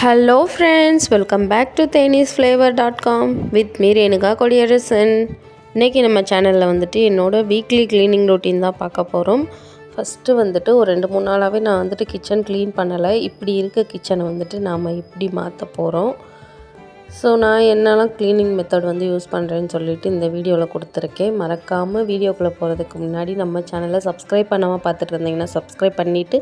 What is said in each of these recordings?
Hello friends welcome back to தேனீஸ் flavour dot com with me Renuka Kodiyarasan இன்றைக்கி நம்ம சேனலில் வந்துட்டு என்னோடய வீக்லி க்ளீனிங் ரொட்டீன் தான் பார்க்க போகிறோம் ஃபஸ்ட்டு வந்துட்டு ஒரு ரெண்டு மூணு நாளாகவே நான் வந்துட்டு கிச்சன் க்ளீன் பண்ணலை. இப்படி இருக்க கிச்சனை வந்துட்டு நாம் இப்படி மாற்ற போகிறோம் ஸோ நான் என்னெல்லாம் க்ளீனிங் மெத்தட் வந்து யூஸ் பண்ணுறேன்னு சொல்லிட்டு இந்த வீடியோவில் கொடுத்துருக்கேன். மறக்காமல் வீடியோக்குள்ளே போகிறதுக்கு முன்னாடி நம்ம சேனலை சப்ஸ்கிரைப் பண்ணாமல் பார்த்துட்டு இருந்தீங்கன்னா சப்ஸ்கிரைப் பண்ணிவிட்டு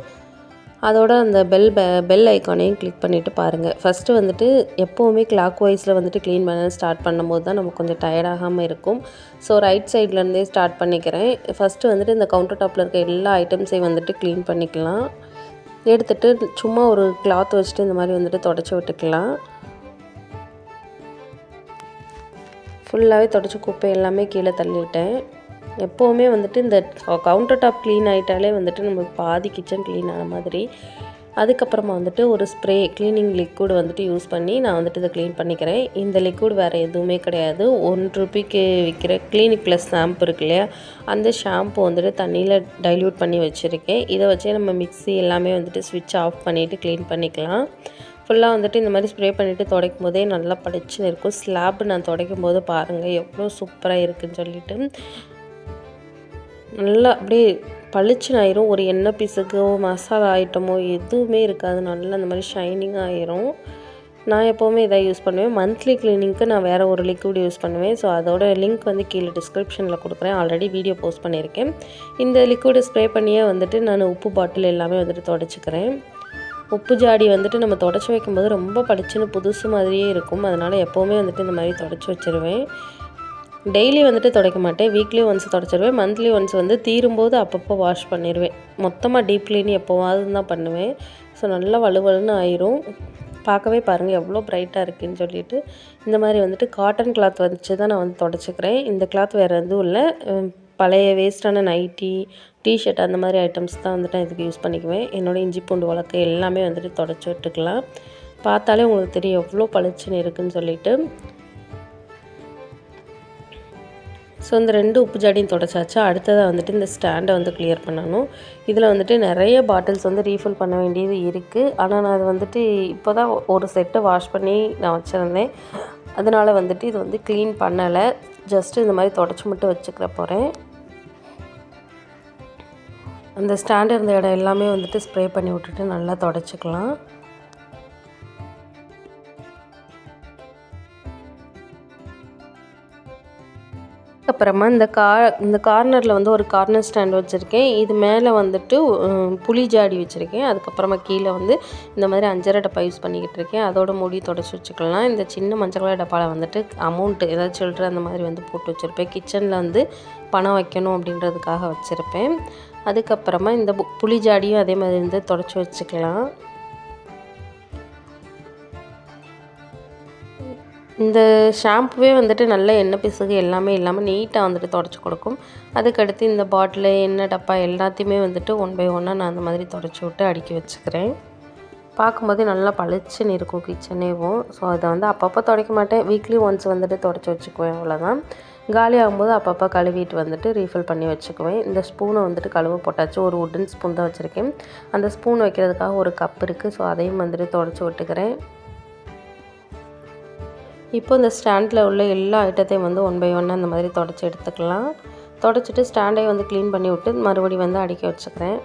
அதோட அந்த பெல் பெ பெல் ஐக்கானையும் கிளிக் பண்ணிவிட்டு பாருங்கள் ஃபஸ்ட்டு வந்துட்டு எப்போவுமே கிளாக் வைஸில் வந்துட்டு க்ளீன் பண்ண ஸ்டார்ட் பண்ணும்போது தான் நமக்கு கொஞ்சம் டயர்டாகாமல் இருக்கும். ஸோ ரைட் சைட்லேருந்தே ஸ்டார்ட் பண்ணிக்கிறேன். ஃபஸ்ட்டு வந்துட்டு இந்த கவுண்டர் டாப்பில் இருக்க எல்லா ஐட்டம்ஸையும் வந்துட்டு க்ளீன் பண்ணிக்கலாம். எடுத்துகிட்டு சும்மா ஒரு கிளாத் வச்சுட்டு இந்த மாதிரி வந்துட்டு தொடச்சி விட்டுக்கலாம். ஃபுல்லாகவே தொடச்சி குப்பை எல்லாமே கீழே தள்ளிவிட்டேன் எப்போவுமே வந்துட்டு இந்த கவுண்டர் டாப் க்ளீன் ஆகிட்டாலே வந்துட்டு நம்ம பாதி கிச்சன் க்ளீன் ஆன மாதிரி. அதுக்கப்புறமா வந்துட்டு ஒரு ஸ்ப்ரே க்ளீனிங் லிக்விட் வந்துட்டு யூஸ் பண்ணி நான் வந்துட்டு இதை க்ளீன் பண்ணிக்கிறேன். இந்த லிக்விட் வேறு எதுவுமே கிடையாது. ஒன் ருபிக்கு விற்கிற க்ளீனிக் ப்ளஸ் ஷாம்பு இருக்கு இல்லையா? அந்த ஷாம்பு வந்துட்டு தண்ணியில் டைல்யூட் பண்ணி வச்சுருக்கேன். இதை வச்சே நம்ம மிக்ஸி எல்லாமே வந்துட்டு ஸ்விட்ச் ஆஃப் பண்ணிவிட்டு க்ளீன் பண்ணிக்கலாம். ஃபுல்லாக வந்துட்டு இந்த மாதிரி ஸ்ப்ரே பண்ணிவிட்டு துடைக்கும் போதே நல்லா படிச்சுன்னு இருக்கும். ஸ்லாப் நான் துடைக்கும் போது பாருங்கள் எவ்வளோ சூப்பராக இருக்குதுன்னு சொல்லிட்டு. நல்லா அப்படியே பளிச்சுன்னு ஆயிரும். ஒரு எண்ணெய் பிசுக்கோ மசாலா ஐட்டமோ எதுவுமே இருக்காது. நல்லா அந்த மாதிரி ஷைனிங் ஆயிரும். நான் எப்போவுமே இதை யூஸ் பண்ணுவேன். மந்த்லி கிளீனிங்க்கு நான் வேறு ஒரு லிக்விட் யூஸ் பண்ணுவேன். ஸோ அதோட லிங்க் வந்து கீழே டிஸ்கிரிப்ஷனில் கொடுக்குறேன். ஆல்ரெடி வீடியோ போஸ்ட் பண்ணியிருக்கேன். இந்த லிக்விடை ஸ்ப்ரே பண்ணியே வந்துட்டு நான் உப்பு பாட்டில் எல்லாமே வந்துட்டு தொடச்சிக்கிறேன். உப்பு ஜாடி வந்துட்டு நம்ம தொடச்சி வைக்கும்போது ரொம்ப படிச்சுன்னு புதுசு மாதிரியே இருக்கும். அதனால் எப்போவுமே வந்துட்டு இந்த மாதிரி தொடச்சி வச்சுருவேன். டெய்லி வந்துட்டு துடைக்க மாட்டேன். வீக்லி ஒன்ஸ் தொடச்சிருவேன். மந்த்லி ஒன்ஸ் வந்து தீரும்போது அப்பப்போ வாஷ் பண்ணிடுவேன் மொத்தமாக டீப் க்ளீன் எப்போவாது தான் பண்ணுவேன். ஸோ நல்லா வலுவலுன்னு ஆயிரும். பார்க்கவே பாருங்கள் எவ்வளோ ப்ரைட்டாக இருக்குதுன்னு சொல்லிட்டு. இந்த மாதிரி வந்துட்டு காட்டன் கிளாத் வச்சு தான் நான் வந்து தொடச்சிக்கிறேன். இந்த கிளாத் வேறு எதுவும் இல்லை. பழைய வேஸ்ட்டான நைட்டி டிஷர்ட் அந்த மாதிரி ஐட்டம்ஸ் தான் வந்துட்டு நான் இதுக்கு யூஸ் பண்ணிக்குவேன். என்னோடய இஞ்சி பூண்டு வழக்கு எல்லாமே வந்துட்டு தொடச்சி விட்டுக்கலாம். பார்த்தாலே உங்களுக்கு தெரியும் எவ்வளோ பளிச்சுன்னு இருக்குதுன்னு சொல்லிட்டு. ஸோ இந்த ரெண்டு உப்பு ஜாடியும் தொடச்சாச்சு. அடுத்ததாக வந்துட்டு இந்த ஸ்டாண்டை வந்து கிளியர் பண்ணணும். இதில் வந்துட்டு நிறைய பாட்டில்ஸ் வந்து ரீஃபில் பண்ண வேண்டியது இருக்குது ஆனால் நான் அது வந்துட்டு இப்போ தான் ஒரு செட்டை வாஷ் பண்ணி நான் வச்சுருந்தேன். அதனால் வந்துட்டு இது வந்து க்ளீன் பண்ணலை. ஜஸ்ட்டு இந்த மாதிரி தொடச்சி மட்டும் வச்சுக்கிற போகிறேன் அந்த ஸ்டாண்ட் இருந்த இடம் எல்லாமே வந்துட்டு ஸ்ப்ரே பண்ணி விட்டுட்டு நல்லா தொடச்சிக்கலாம். அப்புறமா இந்த கா இந்த கார்னரில் வந்து ஒரு கார்னர் ஸ்டாண்ட் வச்சுருக்கேன். இது மேலே வந்துட்டு புளி ஜாடி வச்சுருக்கேன். அதுக்கப்புறமா கீழே வந்து இந்த மாதிரி அஞ்சரை டப்பா யூஸ் பண்ணிக்கிட்டு இருக்கேன். அதோட மூடி தொடச்சி வச்சுக்கலாம். இந்த சின்ன மஞ்சள் கலர் டப்பாவில் வந்துட்டு அமௌண்ட்டு ஏதாவது சில்லற அந்த மாதிரி வந்து போட்டு வச்சுருப்பேன். கிச்சனில் வந்து பணம் வைக்கணும் அப்படின்றதுக்காக வச்சுருப்பேன். அதுக்கப்புறமா இந்த புளி ஜாடியும் அதே மாதிரி வந்து தொடச்சி வச்சுக்கலாம். இந்த ஷாம்புவே வந்துட்டு நல்ல எண்ணெய் பிசுகு எல்லாமே இல்லாமல் நீட்டாக வந்துட்டு தொடச்சி கொடுக்கும். அதுக்கடுத்து இந்த பாட்டில் எண்ணெய் டப்பா எல்லாத்தையுமே வந்துட்டு ஒன் பை ஒன்னாக நான் அந்த மாதிரி தொடச்சி விட்டு அடுக்கி வச்சுக்கிறேன். பார்க்கும்போது நல்லா பளிச்சுன்னு இருக்கும் கிச்சனேவும் ஸோ அதை வந்து அப்பப்போ துடைக்க மாட்டேன். வீக்லி ஒன்ஸ் வந்துட்டு தொடச்சி வச்சுக்குவேன் அவ்வளோதான் காலி ஆகும்போது அப்பப்போ கழுவிட்டு வந்துட்டு ரீஃபில் பண்ணி வச்சுக்குவேன். இந்த ஸ்பூனை வந்துட்டு கழுவ போட்டாச்சு. ஒரு உட்டன் ஸ்பூன் தான் வச்சுருக்கேன். அந்த ஸ்பூன் வைக்கிறதுக்காக ஒரு கப் இருக்குது ஸோ அதையும் வந்துட்டு தொடச்சி விட்டுக்கிறேன். இப்போ இந்த ஸ்டாண்டில் உள்ள எல்லா ஐட்டத்தையும் வந்து ஒன் பை ஒன் அந்த மாதிரி தொடச்சி எடுத்துக்கலாம். தொடச்சிட்டு ஸ்டாண்டை வந்து க்ளீன் பண்ணி விட்டு மறுபடியும் வந்து அடுக்கி வச்சுக்கிறேன்.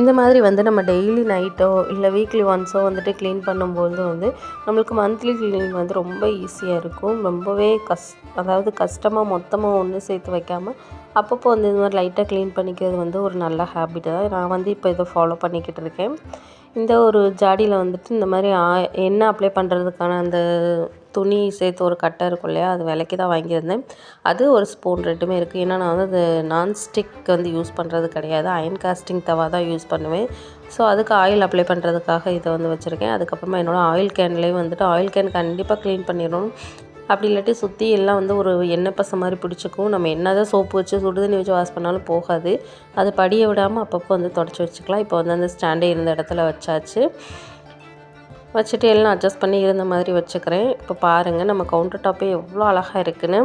இந்த மாதிரி வந்து நம்ம டெய்லி நைட்டோ இல்லை வீக்லி ஒன்ஸோ வந்துட்டு க்ளீன் பண்ணும்போது வந்து நம்மளுக்கு மந்த்லி க்ளீனிங் வந்து ரொம்ப ஈஸியாக இருக்கும். ரொம்பவே கஸ் அதாவது கஷ்டமாக மொத்தமாக ஒன்று சேர்த்து வைக்காமல் அப்பப்போ வந்து இந்த மாதிரி லைட்டாக க்ளீன் பண்ணிக்கிறது வந்து ஒரு நல்ல ஹேபிட்டு தான் நான் வந்து இப்போ இதை ஃபாலோ பண்ணிக்கிட்டு இருக்கேன். இந்த ஒரு ஜாடியில் வந்துட்டு இந்த மாதிரி எண்ணெய் அப்ளை பண்ணுறதுக்கான அந்த துணி சேர்த்து ஒரு கட்டை இருக்கும் இல்லையா? அது விலைக்கு தான் வாங்கியிருந்தேன். அது ஒரு ஸ்பூன் ரெண்டுமே இருக்குது ஏன்னா நான் வந்து அது நான்ஸ்டிக் வந்து யூஸ் பண்ணுறது கிடையாது. அயன் காஸ்டிங் தவா தான் யூஸ் பண்ணுவேன். ஸோ அதுக்கு ஆயில் அப்ளை பண்ணுறதுக்காக இதை வந்து வச்சுருக்கேன். அதுக்கப்புறமா என்னோடய ஆயில் கேன்லேயே வந்துட்டு ஆயில் கேன் கண்டிப்பாக க்ளீன் பண்ணிடணும். அப்படி இல்லாட்டி சுற்றி எல்லாம் வந்து ஒரு எண்ணெய் பசை மாதிரி பிடிச்சிக்கும். நம்ம என்ன தான் சோப்பு வச்சு சுடுதண்ணி வச்சு வாஷ் பண்ணாலும் போகாது. அது படியை விடாமல் அப்பப்போ வந்து தொடச்சி வச்சுக்கலாம். இப்போ வந்து அந்த ஸ்டாண்டே இருந்த இடத்துல வச்சாச்சு. வச்சுட்டு எல்லாம் அட்ஜஸ்ட் பண்ணி இருந்த மாதிரி வச்சுக்கிறேன். இப்போ பாருங்கள் நம்ம கவுண்டர் டாப்பே எவ்வளோ அழகாக இருக்குன்னு.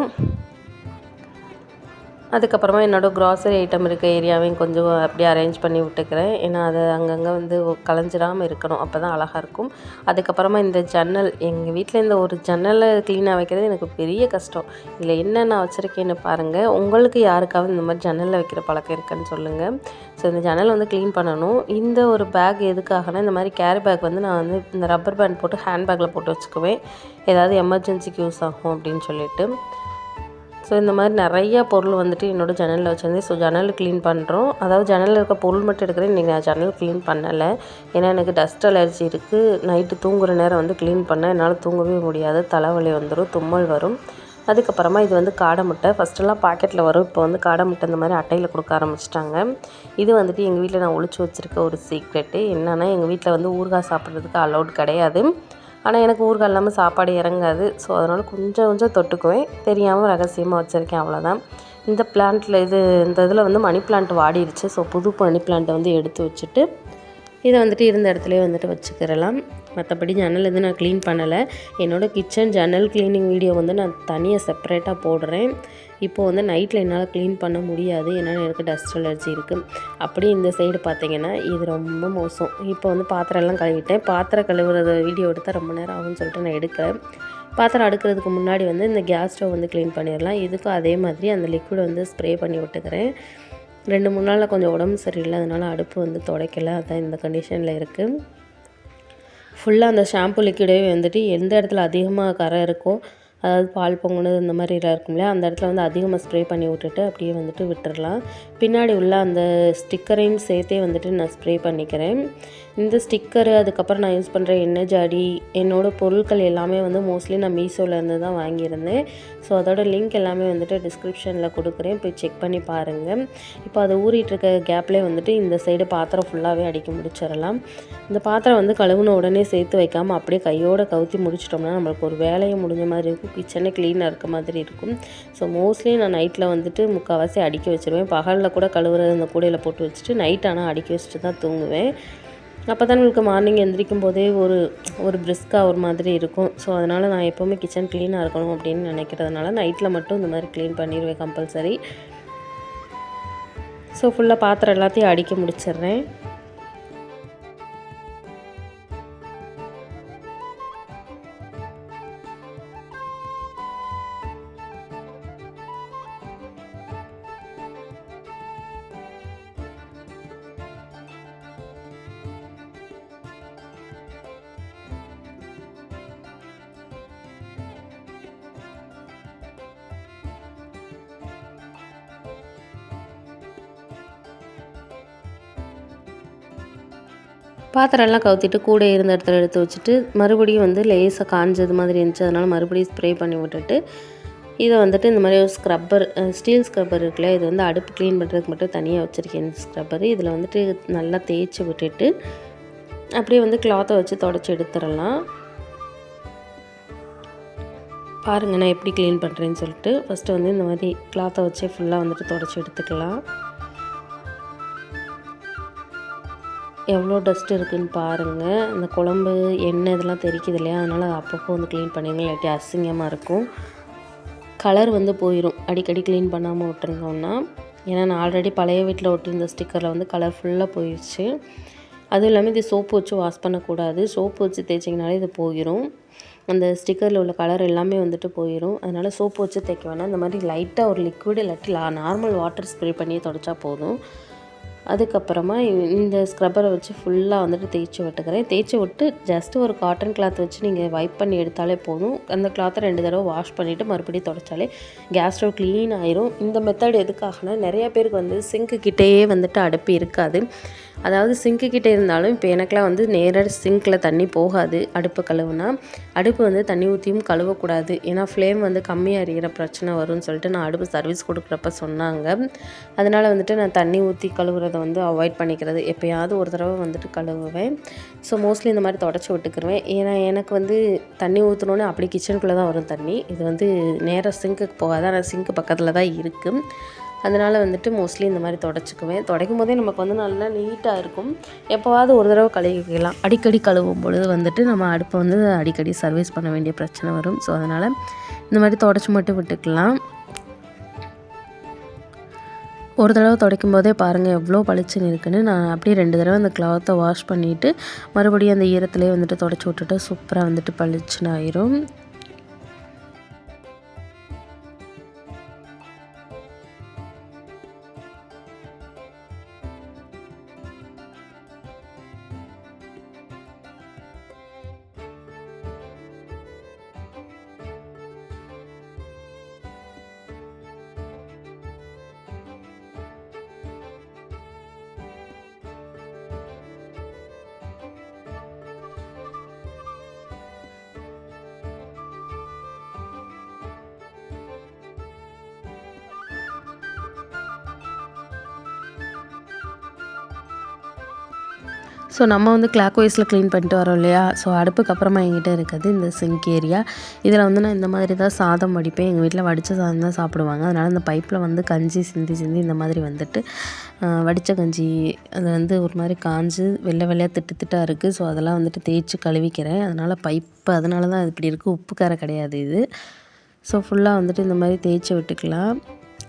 அதுக்கப்புறமா என்னோடய க்ராசரி ஐட்டம் இருக்க ஏரியாவையும் கொஞ்சம் அப்படியே அரேஞ்ச் பண்ணி விட்டுக்கிறேன். ஏன்னா அது அங்கங்கே வந்து கலைஞ்சிடாமல் இருக்கணும். அப்போ தான் அழகாக இருக்கும். அதுக்கப்புறமா இந்த ஜன்னல் எங்கள் வீட்டில் இந்த ஒரு ஜன்னலை க்ளீனாக வைக்கிறது எனக்கு பெரிய கஷ்டம். இதில் என்னென்ன வச்சுருக்கேன்னு பாருங்கள் உங்களுக்கு யாருக்காவது இந்த மாதிரி ஜன்னலில் வைக்கிற பழக்கம் இருக்குன்னு சொல்லுங்கள் ஸோ இந்த ஜன்னல் வந்து க்ளீன் பண்ணணும். இந்த ஒரு பேக் எதுக்காகனா இந்த மாதிரி கேரி பேக் வந்து நான் வந்து இந்த ரப்பர் பேண்ட் போட்டு ஹேண்ட் பேக்கில் போட்டு வச்சுக்குவேன். ஏதாவது எமர்ஜென்சிக்கு யூஸ் ஆகும் அப்படின்னு சொல்லிட்டு. ஸோ இந்த மாதிரி நிறையா பொருள் வந்துட்டு என்னோடய ஜன்னலில் வச்சுருந்தேன். ஸோ ஜன்னல் க்ளீன் பண்ணுறோம் அதாவது ஜன்னலில் இருக்க பொருள் மட்டும் எடுக்கிறேன். நீங்கள் நான் ஜன்னல் க்ளீன் பண்ணலை. ஏன்னா எனக்கு டஸ்ட் அலர்ஜி இருக்குது நைட்டு தூங்குகிற நேரம் வந்து க்ளீன் பண்ண என்னால் தூங்கவே முடியாது. தலைவலி வந்துடும் தும்மல் வரும். அதுக்கப்புறமா இது வந்து காடை முட்டை. ஃபஸ்ட்டெல்லாம் பாக்கெட்டில் வரும். இப்போ வந்து காடை முட்டை இந்த மாதிரி அட்டையில் கொடுக்க ஆரம்பிச்சிட்டாங்க. இது வந்துட்டு எங்கள் வீட்டில் நான் ஒழிச்சு வச்சுருக்க ஒரு சீக்ரெட்டு என்னென்னா எங்கள் வீட்டில் வந்து ஊறுகாய் சாப்பிட்றதுக்கு அலௌட் கிடையாது. ஆனால் எனக்கு ஊறுகாய் இல்லாமல் சாப்பாடு இறங்காது. ஸோ அதனால் கொஞ்சம் கொஞ்சம் தொட்டுக்குவேன். தெரியாமல் ரகசியமாக வச்சுருக்கேன் அவ்வளோதான் இந்த பிளான்ட்டில் இது இந்த இதில் வந்து மணி பிளான்ட் வாடிடுச்சு. ஸோ புது மணி பிளான்ட்டை வந்து எடுத்து வச்சுட்டு இதை வந்துட்டு இருந்த இடத்துலையே வந்துட்டு வச்சுக்கிறலாம். மற்றபடி ஜன்னல் எதுவும் நான் க்ளீன் பண்ணலை. என்னோடய கிச்சன் ஜன்னல் க்ளீனிங் வீடியோ வந்து நான் தனியாக செப்பரேட்டாக போடுறேன். இப்போது வந்து நைட்டில் என்னால் க்ளீன் பண்ண முடியாது. ஏன்னா எனக்கு டஸ்ட் அலர்ஜி இருக்குது அப்படி இந்த சைடு பார்த்தீங்கன்னா இது ரொம்ப மோசம். இப்போ வந்து பாத்திரம்லாம் கழுவிட்டேன். பாத்திரம் கழுவுறது வீடியோ எடுத்தால் ரொம்ப நேரம் ஆகும்னு சொல்லிட்டு நான் எடுக்கிறேன் பாத்திரம் அடுக்கிறதுக்கு முன்னாடி வந்து இந்த கேஸ் ஸ்டவ் வந்து க்ளீன் பண்ணிடலாம். இதுக்கும் அதே மாதிரி அந்த லிக்விட் வந்து ஸ்ப்ரே பண்ணி விட்டுக்கிறேன். ரெண்டு மூணு நாளில் கொஞ்சம் உடம்பு சரியில்லை. அதனால் அடுப்பு வந்து துடைக்கல. அதான் இந்த கண்டிஷனில் இருக்குது ஃபுல்லாக அந்த ஷாம்பு லிக்விடே வந்துட்டு எந்த இடத்துல அதிகமாக கரை இருக்கோ அதாவது பால் பொங்குனது இந்த மாதிரிலாம் இருக்கும்ல அந்த இடத்துல வந்து அதிகமாக ஸ்ப்ரே பண்ணி விட்டுட்டு அப்படியே வந்துட்டு விட்டுடலாம் பின்னாடி உள்ள அந்த ஸ்டிக்கரையும் சேர்த்தே வந்துட்டு நான் ஸ்ப்ரே பண்ணிக்கிறேன். இந்த ஸ்டிக்கரு அதுக்கப்புறம் நான் யூஸ் பண்ணுற எண்ணெய் ஜாடி என்னோடய பொருட்கள் எல்லாமே வந்து மோஸ்ட்லி நான் மீஷோலேருந்து தான் வாங்கியிருந்தேன். ஸோ அதோட லிங்க் எல்லாமே வந்துட்டு டிஸ்கிரிப்ஷனில் கொடுக்குறேன். போய் செக் பண்ணி பாருங்கள் இப்போ அது ஊறிட்டுருக்க கேப்லேயே வந்துட்டு இந்த சைடு பாத்திரம் ஃபுல்லாகவே அடிக்க முடிச்சிடலாம். இந்த பாத்திரம் வந்து கழுவுன உடனே சேர்த்து வைக்காமல் அப்படியே கையோடு கவுத்தி முடிச்சிட்டோம்னா நம்மளுக்கு ஒரு வேலையை முடிஞ்ச மாதிரி இருக்கும். கிச்சனே க்ளீனாக இருக்க மாதிரி இருக்கும். ஸோ மோஸ்ட்லி நான் நைட்டில் வந்துட்டு முக்கால்வாசி அடிக்க வச்சுருவேன். பகலில் கூட கழுவுறது அந்த கூடையில் போட்டு வச்சுட்டு நைட் ஆனால் அடிக்க வச்சுட்டு தான் தூங்குவேன். அப்போ தான் உங்களுக்கு மார்னிங் எந்திரிக்கும் போதே ஒரு ஒரு பிரிஸ்காக ஒரு மாதிரி இருக்கும். ஸோ அதனால் நான் எப்போவுமே கிச்சன் க்ளீனாக இருக்கணும் அப்படின்னு நினைக்கிறதுனால நைட்டில் மட்டும் இந்த மாதிரி க்ளீன் பண்ணிடுவேன் கம்பல்சரி ஸோ ஃபுல்லாக பாத்திரம் எல்லாத்தையும் அடிக்க முடிச்சிடுறேன். பாத்திரம்லாம் கவுத்திட்டு கூட இருந்த இடத்துல எடுத்து வச்சுட்டு மறுபடியும் வந்து லேசாக காஞ்சது மாதிரி இருந்துச்சு. அதனால் மறுபடியும் ஸ்ப்ரே பண்ணி விட்டுட்டு இதை வந்துட்டு இந்த மாதிரி ஒரு ஸ்க்ரப்பர் ஸ்டீல் ஸ்க்ரப்பர் இருக்குல்ல இது வந்து அடுப்பு க்ளீன் பண்ணுறதுக்கு மட்டும் தனியாக வச்சுருக்கேன் இந்த ஸ்க்ரப்பர் இதில் வந்துட்டு நல்லா தேய்ச்சி விட்டுட்டு அப்படியே வந்து கிளாத்தை வச்சு தொடச்சி எடுத்துடலாம். பாருங்கள் நான் எப்படி க்ளீன் பண்ணுறேன்னு சொல்லிட்டு ஃபஸ்ட்டு வந்து இந்த மாதிரி கிளாத்தை வச்சே ஃபுல்லாக வந்துட்டு தொடச்சி எடுத்துக்கலாம். எவ்வளோ டஸ்ட் இருக்குதுன்னு பாருங்கள் அந்த குழம்பு எண்ணெய் இதெல்லாம் தெரிக்குது இல்லையா? அதனால் அப்பப்போ வந்து க்ளீன் பண்ணிடுங்க இல்லாட்டி அசிங்கமாக இருக்கும். கலர் வந்து போயிடும் அடிக்கடி க்ளீன் பண்ணாமல் விட்டுருந்தோம்னா ஏன்னா நான் ஆல்ரெடி பழைய வீட்டில் ஒட்டியிருந்த ஸ்டிக்கரில் வந்து கலர் ஃபுல்லாக போயிடுச்சு அதுவும் இல்லாமல் இது சோப்பு வச்சு வாஷ் பண்ணக்கூடாது. சோப்பு வச்சு தேய்ச்சிங்கனாலே இது போயிடும் அந்த ஸ்டிக்கரில் உள்ள கலர் எல்லாமே வந்துட்டு போயிடும் அதனால் சோப்பு வச்சு தேய்க்க வேணாம். இந்த மாதிரி லைட்டாக ஒரு லிக்விட் இல்லாட்டி நார்மல் வாட்டர் ஸ்ப்ரே பண்ணி தொடச்சா போதும். அதுக்கப்புறமா இந்த ஸ்க்ரப்பரை வச்சு ஃபுல்லாக வந்துட்டு தேய்ச்சி விட்டுக்கிறேன். தேய்ச்சி விட்டு ஜஸ்ட்டு ஒரு காட்டன் கிளாத் வச்சு நீங்கள் வைப் பண்ணி எடுத்தாலே போதும். அந்த கிளாத்தை ரெண்டு தடவை வாஷ் பண்ணிவிட்டு மறுபடியும் தொடச்சாலே கேஸ் ஸ்டவ் க்ளீன் ஆயிரும். இந்த மெத்தட் எதுக்காகனா நிறையா பேருக்கு வந்து சிங்க்கு கிட்டேயே வந்துட்டு அடுப்பு இருக்காது. அதாவது சிங்க்கு கிட்டே இருந்தாலும் இப்போ எனக்குலாம் வந்து நேராக சிங்க்கில் தண்ணி போகாது அடுப்பு கழுவுனா. அடுப்பு வந்து தண்ணி ஊற்றியும் கழுவக்கூடாது. ஏன்னா ஃப்ளேம் வந்து கம்மியாக அறிகிற பிரச்சனை வரும்னு சொல்லிட்டு நான் அடுப்பு சர்வீஸ் கொடுக்குறப்ப சொன்னாங்க. அதனால் வந்துட்டு நான் தண்ணி ஊற்றி கழுவுறதை வந்து அவாய்ட் பண்ணிக்கிறது. எப்போயாவது ஒரு தடவை வந்துட்டு கழுவுவேன். ஸோ மோஸ்ட்லி இந்த மாதிரி தொடச்சி விட்டுக்குருவேன். ஏன்னா எனக்கு வந்து தண்ணி ஊற்றணுன்னு அப்படி கிச்சனுக்குள்ளே தான் வரும் தண்ணி. இது வந்து நேராக சிங்க்குக்கு போகாது. ஆனால் சிங்க்கு பக்கத்தில் தான் இருக்குது அதனால் வந்துட்டு மோஸ்ட்லி இந்த மாதிரி தொடச்சிக்குவேன். துடைக்கும் போதே நமக்கு வந்து நல்லா நீட்டாக இருக்கும். எப்போவாவது ஒரு தடவை கழுவிக்கலாம். அடிக்கடி கழுவும் பொழுது வந்துட்டு நம்ம அடுப்பை வந்து அடிக்கடி சர்வீஸ் பண்ண வேண்டிய பிரச்சனை வரும். ஸோ அதனால் இந்த மாதிரி தொடச்சி மட்டும் விட்டுக்கலாம். ஒரு தடவை துடைக்கும் போதே பாருங்கள் எவ்வளோ பளிச்சுன்னு இருக்குன்னு. நான் அப்படியே ரெண்டு தடவை அந்த கிளாத்தை வாஷ் பண்ணிவிட்டு மறுபடியும் அந்த ஈரத்துலேயே வந்துட்டு தொடச்சி விட்டுட்டு சூப்பராக வந்துட்டு பளிச்சுன்னு ஆயிரும். ஸோ நம்ம வந்து கிளாக் வைஸில் க்ளீன் பண்ணிட்டு வரோம் இல்லையா? ஸோ அடுப்புக்கு அப்புறமா எங்கிட்ட இருக்குது இந்த சிங்க் ஏரியா இதில் வந்து நான் இந்த மாதிரி தான் சாதம் வடிப்பேன். எங்கள் வீட்டில் வடித்த சாதம் தான் சாப்பிடுவாங்க. அதனால் இந்த பைப்பில் வந்து கஞ்சி சிந்தி சிந்தி இந்த மாதிரி வந்துட்டு வடித்த கஞ்சி அது வந்து ஒரு மாதிரி காஞ்சு வெள்ளை வெள்ளையாக திட்டு திட்டாக இருக்குது ஸோ அதெல்லாம் வந்துட்டு தேய்ச்சி கழுவிக்கிறேன். அதனால் பைப்பு அதனால தான் இப்படி இருக்குது உப்பு கரை கிடையாது இது. ஸோ ஃபுல்லாக வந்துட்டு இந்த மாதிரி தேய்ச்சி விட்டுக்கலாம்.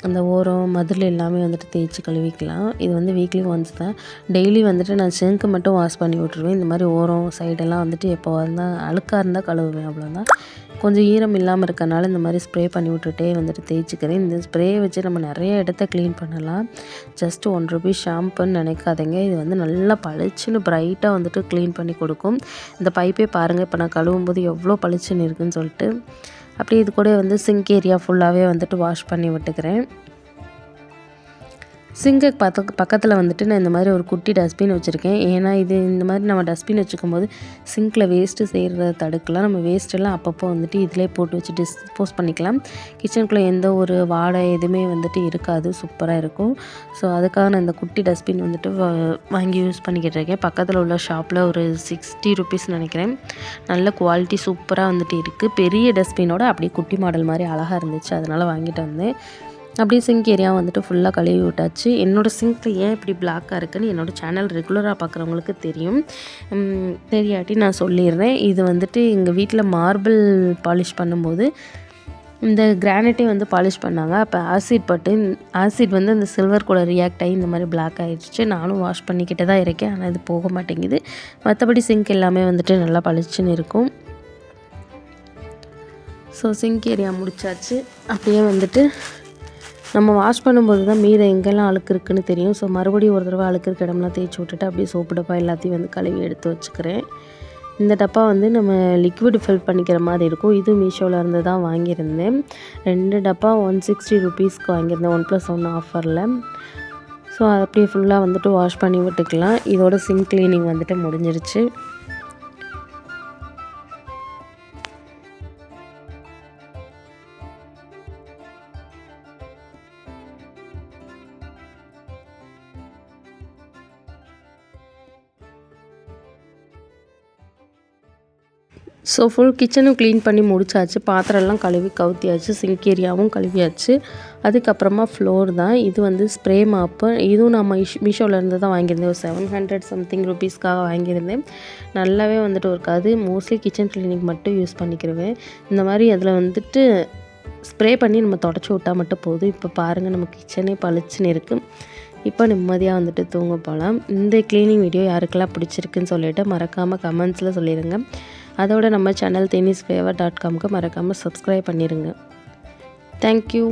அந்த ஓரம் மதில் எல்லாமே வந்துட்டு தேய்ச்சி கழுவிக்கலாம். இது வந்து வீக்லி ஒன்ஸ் தான். டெய்லி வந்துட்டு நான் செங்க்கு மட்டும் வாஷ் பண்ணி விட்ருவேன் இந்த மாதிரி ஓரம் சைடெல்லாம் வந்துட்டு எப்போ வந்தால் அழுக்காக இருந்தால் கழுவுவேன் அவ்வளோதான் கொஞ்சம் ஈரம் இல்லாமல் இருக்கனால இந்த மாதிரி ஸ்ப்ரே பண்ணி விட்டுட்டே வந்துட்டு தேய்ச்சிக்கிறேன். இந்த ஸ்ப்ரே வச்சு நம்ம நிறைய இடத்த க்ளீன் பண்ணலாம். ஜஸ்ட் ஒன் ருபீஸ் ஷாம்புன்னு நினைக்காதீங்க. இது வந்து நல்லா பளிச்சுன்னு ப்ரைட்டாக வந்துட்டு க்ளீன் பண்ணி கொடுக்கும். இந்த பைப்பே பாருங்கள் இப்போ நான் கழுவும் போது எவ்வளோ பளிச்சுன்னு இருக்குன்னு சொல்லிட்டு. அப்படியே இது கூட வந்து சிங்க் ஏரியா ஃபுல்லாகவே வந்துட்டு வாஷ் பண்ணி விட்டுக்கிறேன். சிங்க்கு பக்க பக்கத்தில் வந்துட்டு நான் இந்த மாதிரி ஒரு குட்டி டஸ்ட்பின் வச்சுருக்கேன். ஏன்னா இது இந்த மாதிரி நம்ம டஸ்ட்பின் வச்சுக்கும் போது சிங்க்கில் வேஸ்ட்டு செய்கிறத தடுக்கலாம். நம்ம வேஸ்ட்டெல்லாம் அப்பப்போ வந்துட்டு இதிலே போட்டு வச்சு டிஸ்போஸ் பண்ணிக்கலாம். கிச்சனுக்குள்ளே எந்த ஒரு வாடை எதுவுமே வந்துட்டு இருக்காது. சூப்பராக இருக்கும். ஸோ அதுக்காக நான் இந்த குட்டி டஸ்ட்பின் வந்துட்டு வாங்கி யூஸ் பண்ணிக்கிட்டு இருக்கேன். பக்கத்தில் உள்ள ஷாப்பில் ஒரு சிக்ஸ்டி ருபீஸ் நினைக்கிறேன். நல்ல குவாலிட்டி சூப்பராக வந்துட்டு இருக்குது பெரிய டஸ்ட்பினோட அப்படியே குட்டி மாடல் மாதிரி அழகாக இருந்துச்சு. அதனால் வாங்கிட்டு வந்தேன். அப்படியே சிங்க் ஏரியா வந்துட்டு ஃபுல்லாக கழுவி விட்டாச்சு. என்னோடய சிங்க்கில் ஏன் இப்படி பிளாக்காக இருக்குன்னு என்னோடய சேனல் ரெகுலராக பார்க்குறவங்களுக்கு தெரியும். தெரியாட்டி நான் சொல்லிடுறேன். இது வந்துட்டு எங்கள் வீட்டில் மார்பிள் பாலிஷ் பண்ணும்போது இந்த கிரானைட்டே வந்து பாலிஷ் பண்ணாங்க. அப்போ ஆசிட் பட்டு ஆசிட் வந்து அந்த சில்வர் கூட ரியாக்ட் ஆகி இந்த மாதிரி பிளாக் ஆகிடுச்சு நானும் வாஷ் பண்ணிக்கிட்டே தான் இருக்கேன். ஆனால் இது போக மாட்டேங்குது. மற்றபடி சிங்க் எல்லாமே வந்துட்டு நல்லா பளிச்சுன்னு இருக்கும். ஸோ சிங்க் ஏரியா முடிச்சாச்சு. அப்படியே வந்துட்டு நம்ம வாஷ் பண்ணும்போது தான் மீதம் எங்கெல்லாம் அழுக்கு இருக்குன்னு தெரியும். ஸோ மறுபடியும் ஒரு தடவை அழுக்கு இருக்க இடம்லாம் தேய்ச்சி விட்டுட்டு அப்படியே சோப்பு டப்பா எல்லாத்தையும் வந்து கழுவி எடுத்து வச்சுக்கிறேன். இந்த டப்பா வந்து நம்ம லிக்விட் ஃபில் பண்ணிக்கிற மாதிரி இருக்கும். இது மீஷோவில் இருந்து தான் வாங்கியிருந்தேன். ரெண்டு டப்பா ஒன் சிக்ஸ்டி ருபீஸ்க்கு வாங்கியிருந்தேன். ஒன் ப்ளஸ் ஒன் ஆஃபரில் ஸோ அப்படியே ஃபுல்லாக வந்துட்டு வாஷ் பண்ணி விட்டுக்கலாம். இதோட சிங்க் க்ளீனிங் வந்துட்டு முடிஞ்சிருச்சு. ஸோ ஃபுல் கிச்சனும் க்ளீன் பண்ணி முடிச்சாச்சு. பாத்திரம்லாம் கழுவி கவுத்தியாச்சு. சிங்க் ஏரியாவும் கழுவியாச்சு. அதுக்கப்புறமா ஃப்ளோர் தான். இது வந்து ஸ்ப்ரே மாப்பு இதுவும் நம்ம மீஷ் மீஷோலேருந்து தான் வாங்கியிருந்தேன். ஒரு செவன் ஹண்ட்ரட் சம்திங் ருபீஸ்க்காக வாங்கியிருந்தேன். நல்லாவே வந்துட்டு இருக்காது மோஸ்ட்லி கிச்சன் க்ளீனிங் மட்டும் யூஸ் பண்ணிக்கிருவேன். இந்த மாதிரி அதில் வந்துட்டு ஸ்ப்ரே பண்ணி நம்ம தொடச்சி விட்டால் மட்டும் போதும். இப்போ பாருங்கள் நம்ம கிச்சனே பளிச்சுன்னு இருக்குது இப்போ நிம்மதியாக வந்துட்டு தூங்க போகலாம் இந்த க்ளீனிங் வீடியோ யாருக்கெல்லாம் பிடிச்சிருக்குன்னு சொல்லிவிட்டு மறக்காமல் கமெண்ட்ஸில் சொல்லிடுங்க அதோட நம்ம சேனல் டென்னிஸ் ஃபேவர் டாட் காம்க்கு மறக்காமல் சப்ஸ்கிரைப் பண்ணிடுங்க தேங்க்யூ